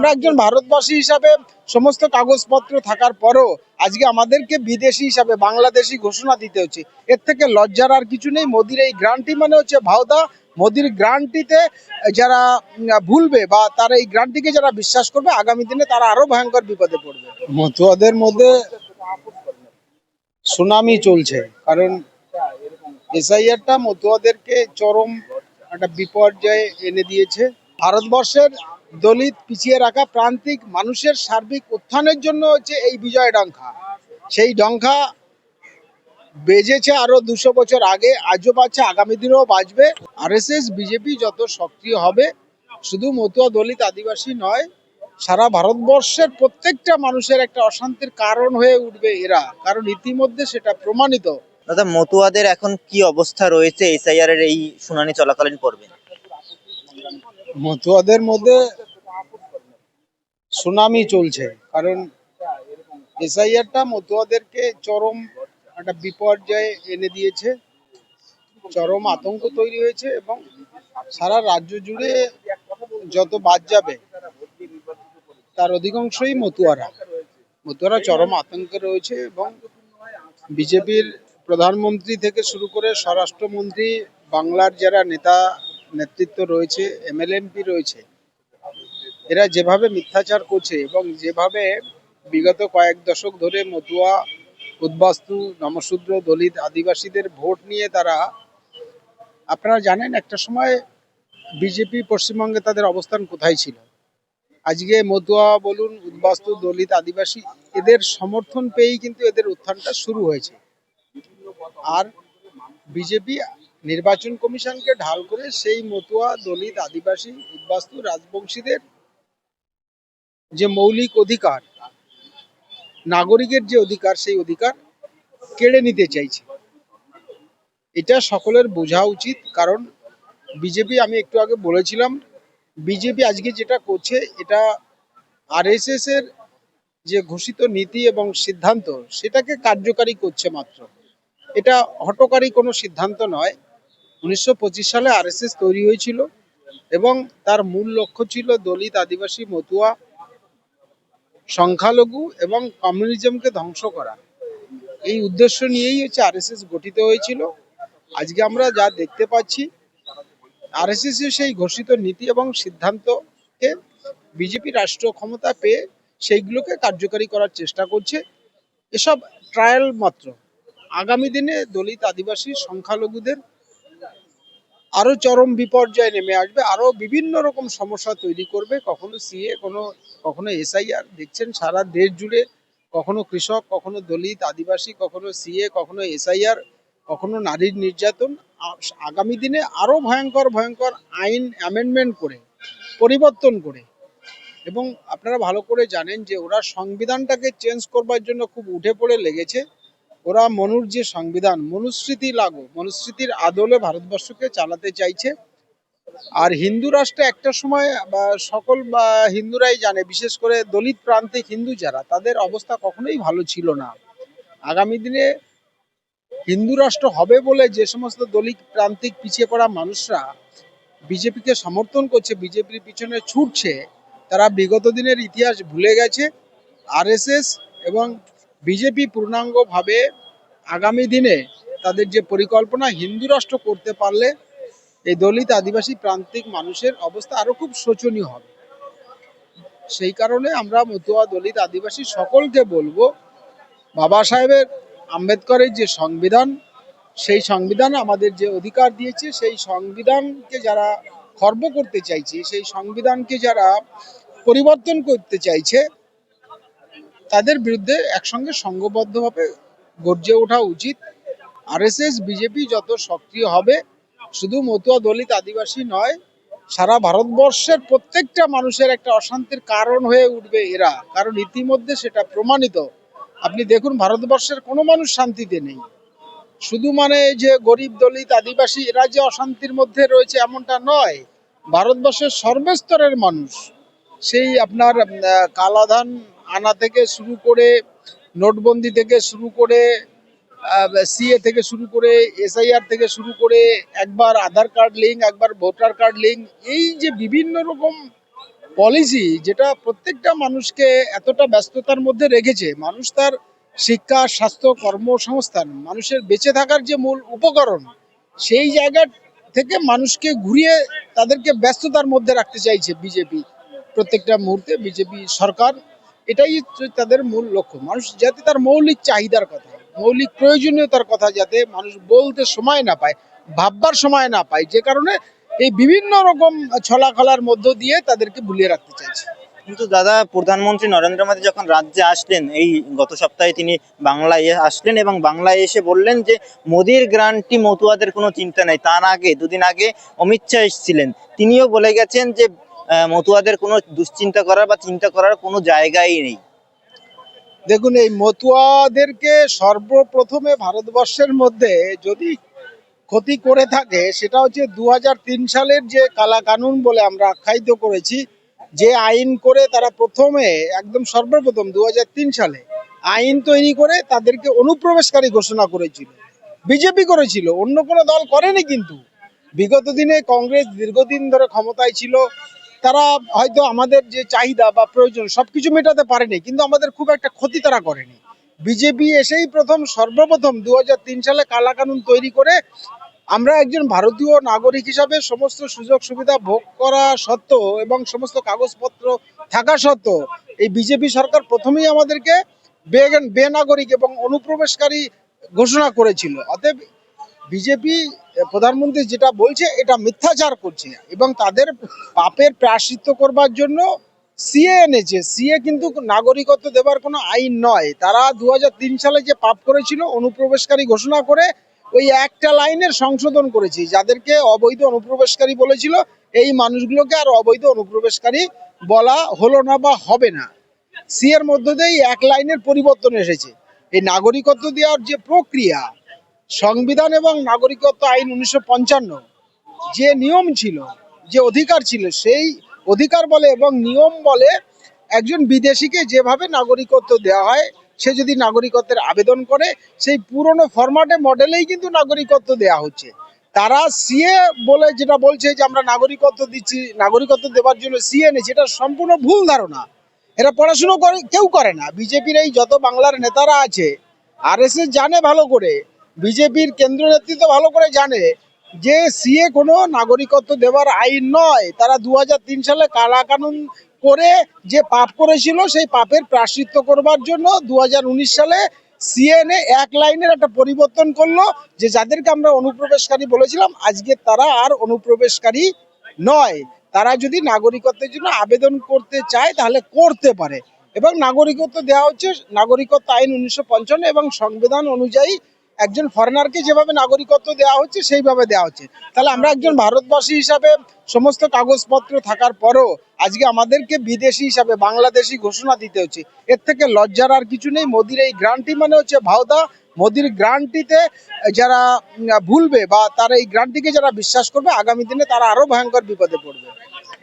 আমরা একজন ভারতবাসী হিসাবে সমস্ত কাগজপত্র থাকার পরও আজকে আমাদেরকে বিদেশি হিসাবে বাংলাদেশি ঘোষণা দিতে হচ্ছে। এর থেকে লজ্জার আর কিছু নেই। মোদির এই গ্রান্টি মানে হচ্ছে ভাওদা। মোদির গ্রান্টিতে যারা ভুলবে বা তারা এই গ্রান্টিকে যারা বিশ্বাস করবে, আগামী দিনে তারা আরও ভয়ঙ্কর বিপদে পড়বে। মতুয়াদের মধ্যে সুনামি চলছে। কারণ এসআইআরটা মতুয়াদেরকে চরম একটা বিপর্যয়ে এনে দিয়েছে। ভারতবর্ষের দলিত পিছিয়ে রাখা প্রান্তিক মানুষের সার্বিক উত্থানের জন্য হচ্ছে এই বিজয় ডঙ্কা সেই ডঙ্কা বেজেছে আরও দুশো বছর আগে, আজও বাজছে, আগামী দিনেও বাজবে। আরএসএস, বিজেপি যত সক্রিয় হবে, শুধু মতুয়া দলিত আদিবাসী নয়, সারা ভারতবর্ষের প্রত্যেকটা মানুষের একটা অশান্তির কারণ হয়ে উঠবে এরা, কারণ ইতিমধ্যে সেটা প্রমাণিত। দাদা, মতুয়াদের এখন কি অবস্থা রয়েছে? এসআইআর এর এই শুনানি চলাকালীন পর্বে। মতুয়াদের মধ্যে সুনামি চলছে, কারণ এসআইআরটা মতুয়াদেরকে চরম একটা বিপর্যয়ে এনে দিয়েছে, চরম আতঙ্ক তৈরি হয়েছে এবং সারা রাজ্য জুড়ে যত বাদ যাবে, তার অধিকাংশই মতুয়ারা। মতুয়ারা চরম আতঙ্কে রয়েছে এবং বিজেপির প্রধানমন্ত্রী থেকে শুরু করে স্বরাষ্ট্রমন্ত্রী, বাংলার যারা নেতা নেতৃত্ব রয়েছে, এমএলএমপি রয়েছে। এরা যেভাবে মিথ্যাচার করছে এবং যেভাবে বিগত কয়েক দশক ধরে মতুয়া, উদ্বাস্তু, নমশূদ্র দলিত আদিবাসীদের ভোট নিয়ে তারা, আপনারা জানেন একটা সময় বিজেপি পশ্চিমবঙ্গে তাদের অবস্থান কোথায় ছিল? আজকে মতুয়া বলুন, উদ্বাস্তু দলিত আদিবাসী, এদের সমর্থন পেয়েই কিন্তু এদের উত্থানটা শুরু হয়েছে। আর বিজেপি নির্বাচন কমিশনকে ঢাল করে সেই মতুয়া দলিত আদিবাসী উদ্বাস্তু রাজবংশীদের যে মৌলিক অধিকার, নাগরিকের যে অধিকার, সেই অধিকার কেড়ে নিতে চাইছে। এটা সকলের বোঝা উচিত, কারণ বিজেপি, আমি একটু আগে বলেছিলাম, বিজেপি আজকে যেটা করছে, এটা আরএসএস এর যে ঘোষিত নীতি এবং সিদ্ধান্ত, সেটাকে কার্যকারী করছে মাত্র। এটা হটকারী কোনো সিদ্ধান্ত নয় উনিশশো পঁচিশ সালে আরএসএস তৈরি হয়েছিল এবং তার মূল লক্ষ্য ছিল দলিত আদিবাসী মতুয়া সংখ্যালঘু এবং কমিউনিজমকে ধ্বংস করা। এই উদ্দেশ্য নিয়েই হচ্ছে আরএসএস গঠিত হয়েছিল। আজকে আমরা যা দেখতে পাচ্ছি আরএসএস এর সেই ঘোষিত নীতি এবং সিদ্ধান্তকে বিজেপি রাষ্ট্র ক্ষমতা পেয়ে সেইগুলোকে কার্যকারী করার চেষ্টা করছে। এসব ট্রায়াল মাত্র। আগামী দিনে দলিত আদিবাসী সংখ্যালঘুদের আরও চরম বিপর্যয় নেমে আসবে, আরও বিভিন্ন রকম সমস্যা তৈরি করবে। কখনো সিএ কোনো, কখনো এসআইআর দেখছেন? সারা দেশ জুড়ে কখনো কৃষক, কখনো দলিত, আদিবাসী, কখনো সিএ কখনো এসআইআর কখনো নারীর নির্যাতন। আগামী দিনে আরও ভয়ঙ্কর ভয়ঙ্কর আইন অ্যামেন্ডমেন্ট করে, পরিবর্তন করে। এবং আপনারা ভালো করে জানেন যে ওরা সংবিধানটাকে চেঞ্জ করবার জন্য খুব উঠে পড়ে লেগেছে। ওরা মনুর যে সংবিধান, মনুস্মৃতি লাগু, মনুস্মৃতির আদলে ভারতবর্ষকে চালাতে চাইছে। আর হিন্দু রাষ্ট্রে একটা সময়, বা সকল হিন্দুরাই জানে, বিশেষ করে দলিত প্রান্তিক হিন্দু যারা, তাদের অবস্থা কখনোই ভালো ছিল না। আগামী দিনে হিন্দু রাষ্ট্র হবে বলে যে সমস্ত দলিত প্রান্তিক পিছিয়ে পড়া মানুষরা বিজেপিকে সমর্থন করছে, বিজেপির পিছনে ছুটছে, তারা বিগত দিনের ইতিহাস ভুলে গেছে। আরএসএস এবং বিজেপি পূর্ণাঙ্গভাবে আগামী দিনে তাদের যে পরিকল্পনা হিন্দু রাষ্ট্র করতে পারলে এই দলিত আদিবাসী প্রান্তিক মানুষের অবস্থা আরও খুব শোচনীয় হবে। সেই কারণে আমরা মতুয়া দলিত আদিবাসী সকলকে বলব, বাবা সাহেবের আম্বেদকরের যে সংবিধান, সেই সংবিধান আমাদের যে অধিকার দিয়েছে, সেই সংবিধানকে যারা খর্ব করতে চাইছে, সেই সংবিধানকে যারা পরিবর্তন করতে চাইছে তাদের বিরুদ্ধে একসঙ্গে সংঘবদ্ধভাবে গর্জে ওঠা উচিত। আরএসএস, বিজেপি যত সক্রিয় হবে, শুধু মতুয়া দলিত আদিবাসী নয়, সারা ভারতবর্ষের প্রত্যেকটা মানুষের একটা অশান্তির কারণ হয়ে উঠবে এরা, কারণ ইতিমধ্যে সেটা প্রমাণিত। আপনি দেখুন, ভারতবর্ষের কোনো মানুষ শান্তিতে নেই। শুধু মানে যে গরিব দলিত আদিবাসী, এরা যে অশান্তির মধ্যে রয়েছে এমনটা নয়। ভারতবর্ষের সর্বস্তরের মানুষ, সেই আপনার কালাধান আনা থেকে শুরু করে নোটবন্দি থেকে শুরু করে সিএ থেকে শুরু করে এসআইআর থেকে শুরু করে, একবার আধার কার্ড লিঙ্ক একবার ভোটার কার্ড লিঙ্ক এই যে বিভিন্ন রকম পলিসি যেটা প্রত্যেকটা মানুষকে এতটা ব্যস্ততার মধ্যে রেখেছে, মানুষ তার শিক্ষা, স্বাস্থ্য, কর্মসংস্থান, মানুষের বেঁচে থাকার যে মূল উপকরণ, সেই জায়গা থেকে মানুষকে ঘুরিয়ে তাদেরকে ব্যস্ততার মধ্যে রাখতে চাইছে বিজেপি প্রত্যেকটা মুহূর্তে বিজেপি সরকার। এটাই তাদের মূল লক্ষ্য। মানুষ যাতে তার মৌলিক চাহিদার কথা, মৌলিক প্রয়োজনীয়তার কথা যাতে মানুষ বলতে সময় না পায়, ভাববার সময় না পায়, যে কারণে এই বিভিন্ন রকম ছলাখলার মধ্য দিয়ে তাদেরকে ভুলিয়ে রাখতে চাইছে। কিন্তু দাদা, প্রধানমন্ত্রী নরেন্দ্র মোদী যখন রাজ্যে আসলেন, এই গত সপ্তাহে তিনি বাংলায় আসলেন এবং বাংলায় এসে বললেন যে, মোদির গ্রান্টি মতুয়াদের কোনো চিন্তা নেই। তার আগে, দুদিন আগে অমিত শাহ এসেছিলেন। তিনিও বলে গেছেন যে মতুয়াদের কোনো দুশ্চিন্তা করার বা চিন্তা করার কোনো জায়গাই নেই। দেখুন, এই মতুয়াদেরকে সর্বপ্রথমে ভারতবর্ষের মধ্যে যদি ক্ষতি করে থাকে, সেটা হচ্ছে দু হাজার তিন সালের যে কালা কানুন বলে আমরা আখ্যায়িত করেছি, যে আইন করে তারা প্রথমে একদম সর্বপ্রথম দু হাজার তিন সালে আইন তৈরি করে তাদেরকে অনুপ্রবেশকারী ঘোষণা করেছিল। বিজেপি করেছিল, অন্য কোনো দল করেনি কিন্তু। বিগত দিনে কংগ্রেস দীর্ঘদিন ধরে ক্ষমতায় ছিল তারা হয়তো আমাদের যে চাহিদা বা প্রয়োজন সবকিছু মেটাতে পারেনি, কিন্তু আমাদের খুব একটা ক্ষতি তারা করেনি। বিজেপি এসেই প্রথম সর্বপ্রথম দু হাজার তিন সালে কালা কানুন তৈরি করে আমরা একজন ভারতীয় নাগরিক হিসাবে সমস্ত সুযোগ সুবিধা ভোগ করা সত্ত্বেও এবং সমস্ত কাগজপত্র থাকা সত্ত্বেও এই বিজেপি সরকার প্রথমেই আমাদেরকে বেনাগরিক এবং অনুপ্রবেশকারী ঘোষণা করেছিল। অতএব বিজেপি প্রধানমন্ত্রী যেটা বলছে, এটা মিথ্যাচার করছে। এবং তাদের পাপের প্রায়শ্চিত্ত করবার জন্য সিএ এনেছে। সিএ কিন্তু নাগরিকত্ব দেবার কোনো আইন নয়। তারা দু হাজার তিন সালে যে পাপ করেছিল, অনুপ্রবেশকারী ঘোষণা করে ওই একটা লাইনের সংশোধন করেছি। যাদেরকে অবৈধ অনুপ্রবেশকারী বলেছিল, এই মানুষগুলোকে আর অবৈধ অনুপ্রবেশকারী বলা হলো না বা হবে না। সি এর মধ্য দিয়েই এক লাইনের পরিবর্তন এসেছে। এই নাগরিকত্ব দেওয়ার যে প্রক্রিয়া সংবিধান এবং নাগরিকত্ব আইন উনিশশো পঞ্চান্ন যে নিয়ম ছিল, যে অধিকার ছিল, সেই অধিকার বলে এবং নিয়ম বলে একজন বিদেশিকে যেভাবে নাগরিকত্ব দেওয়া হয়, সে যদি নাগরিকত্বের আবেদন করে, সেই পুরনো ফরম্যাটে মডেলেই কিন্তু নাগরিকত্ব দেওয়া হচ্ছে। তারা সিএ বলে যেটা বলছে যে আমরা নাগরিকত্ব দিচ্ছি, নাগরিকত্ব দেওয়ার জন্য সিএ এনেছি এটা সম্পূর্ণ ভুল ধারণা। এরা পড়াশুনো করে, কেউ করে না। বিজেপির এই যত বাংলার নেতারা আছে, আর জানে ভালো করে বিজেপির কেন্দ্র নেতৃত্ব ভালো করে জানে যে সিএ কোনো নাগরিকত্ব দেওয়ার আইন নয়। তারা দু হাজার তিন সালে কালা কানুন করে যে পাপ করেছিল, সেই পাপের প্রাশ্চিত্য করবার জন্য দু হাজার উনিশ সালে সিএনএ এক লাইনের একটা পরিবর্তন করল, যে যাদেরকে আমরা অনুপ্রবেশকারী বলেছিলাম, আজকে তারা আর অনুপ্রবেশকারী নয়। তারা যদি নাগরিকত্বের জন্য আবেদন করতে চায়, তাহলে করতে পারে। এবং নাগরিকত্ব দেওয়া হচ্ছে, নাগরিকত্ব আইন উনিশশো পঞ্চান্ন এবং সংবিধান অনুযায়ী একজন ফরেনারকে যেভাবে নাগরিকত্ব দেওয়া হচ্ছে, সেইভাবে দেওয়া হচ্ছে। তাহলে আমরা একজন ভারতবাসী হিসাবে সমস্ত কাগজপত্র থাকার পরও আজকে আমাদেরকে বিদেশি হিসাবে বাংলাদেশি ঘোষণা দিতে হচ্ছে। এর থেকে লজ্জার আর কিছু নেই। মোদির এই গ্রান্টি মানে হচ্ছে ভাওদা মোদির গ্রান্টিতে যারা ভুলবে বা তারা এই গ্রান্টিকে যারা বিশ্বাস করবে, আগামী দিনে তারা আরও ভয়ঙ্কর বিপদে পড়বে।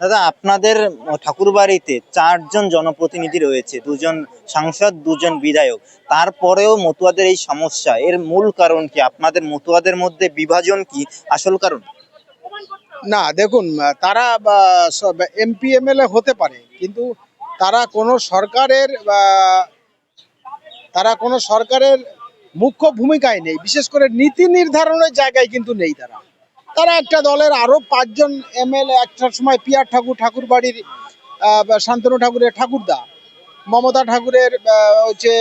দাদা, আপনাদের ঠাকুরবাড়িতে চারজন জনপ্রতিনিধি রয়েছে, দুজন সাংসদ, দুজন বিধায়ক। তারপরেও মতুয়াদের এই সমস্যা, এর মূল কারণ কি? আপনাদের মতুয়াদের মধ্যে বিভাজন কি? আসল কারণ? না, দেখুন, তারা এমপি, এমএলএ হতে পারে, কিন্তু তারা কোনো সরকারের তারা কোনো সরকারের মুখ্য ভূমিকায় নেই। বিশেষ করে নীতি নির্ধারণের জায়গায় কিন্তু নেই তারা। তারা একটা দলের আরও পাঁচজন এমএলএ একটা সময় পিয়ার ঠাকুর ঠাকুর বাড়ির শান্তনু ঠাকুরের ঠাকুরদা, মমতা ঠাকুরের হচ্ছে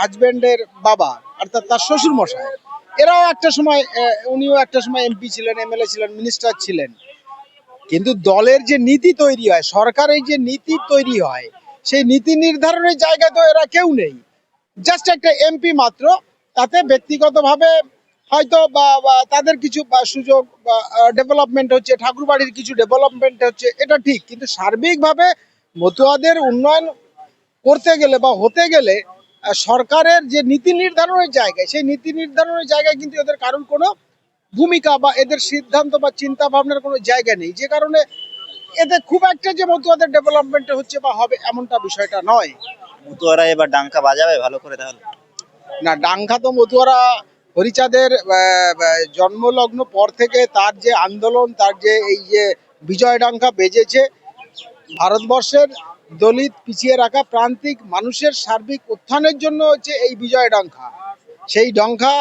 হাজবেন্ডের বাবা, অর্থাৎ তার শ্বশুর মশাই। এরাও একটা সময় উনিও একটা সময় এমপি ছিলেন এমএলএ ছিলেন মিনিস্টার ছিলেন। কিন্তু দলের যে নীতি তৈরি হয়, সরকারের যে নীতি তৈরি হয়, সেই নীতি নির্ধারণের জায়গায় তো এরা কেউ নেই। জাস্ট একটা এমপি মাত্র, তাতে ব্যক্তিগতভাবে হয়তো বা তাদের কিছু বা সুযোগ বা ডেভেলপমেন্ট হচ্ছে ঠাকুরবাড়ির কিছু ডেভেলপমেন্ট হচ্ছে এটা ঠিক। কিন্তু সার্বিকভাবে মতুয়াদের উন্নয়ন করতে গেলে বা হতে গেলে সরকারের যে নীতি নির্ধারণের জায়গায় সেই নীতি নির্ধারণের জায়গায় কিন্তু এদের কারণ কোনো ভূমিকা বা এদের সিদ্ধান্ত বা চিন্তা ভাবনার কোনো জায়গা নেই। যে কারণে এদের খুব একটা যে মতুয়াদের ডেভেলপমেন্ট হচ্ছে বা হবে এমনটা বিষয়টা নয়। মতুয়ারা এবার ডাঙ্কা বাজাবে ভালো করে তাহলে? না ডাংখা তো মতুয়ারা হরিচাঁদের জন্মলগ্ন পর থেকে তার যে আন্দোলন তার যে এই যে বিজয় ডাঙ্কা বেজেছে ভারতবর্ষের দলিত পিছিয়ে রাখা প্রান্তিক মানুষের সার্বিক উত্থানের জন্য হচ্ছে এই বিজয় ডঙ্কা সেই ডঙ্কা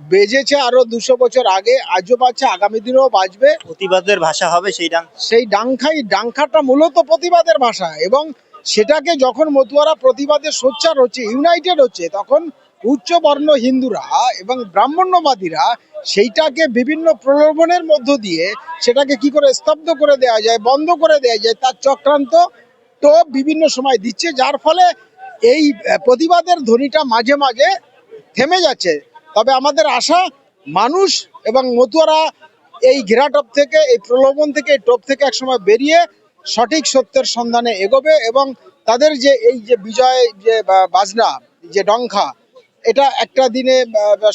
বেজেছে আরও দুশো বছর আগে আজও বাজছে আগামী দিনেও বাজবে। প্রতিবাদের ভাষা হবে সেই ডাং সেই ডাংখাই ডাংখাটা মূলত প্রতিবাদের ভাষা এবং সেটাকে যখন মতুয়ারা প্রতিবাদের সোচ্চার হচ্ছে ইউনাইটেড হচ্ছে তখন উচ্চবর্ণ হিন্দুরা এবং ব্রাহ্মণ্যবাদীরা সেইটাকে বিভিন্ন প্রলোভনের মধ্য দিয়ে সেটাকে কি করে স্তব্ধ করে দেওয়া যায়, বন্ধ করে দেওয়া যায়, তার চক্রান্ত তো বিভিন্ন সময় দিচ্ছে, যার ফলে এই প্রতিবাদের ধ্বনিটা মাঝে মাঝে থেমে যাচ্ছে। তবে আমাদের আশা, মানুষ এবং মতুয়ারা এই ঘেরাটপ থেকে, এই প্রলোভন থেকে, এই টোপ থেকে একসময় বেরিয়ে সঠিক সত্যের সন্ধানে এগোবে এবং তাদের যে এই যে বিজয় যে বাজনা, যে ডঙ্কা এটা একটা দিনে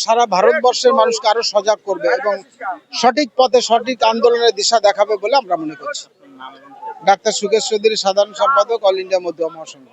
সারা ভারতবর্ষের মানুষকে আরও সজাগ করবে এবং সঠিক পথে সঠিক আন্দোলনের দিশা দেখাবে বলে আমরা মনে করছি। ডাক্তার সুকেশ চৌধুরী, সাধারণ সম্পাদক, অল ইন্ডিয়া মধ্যমা মহাসংঘ।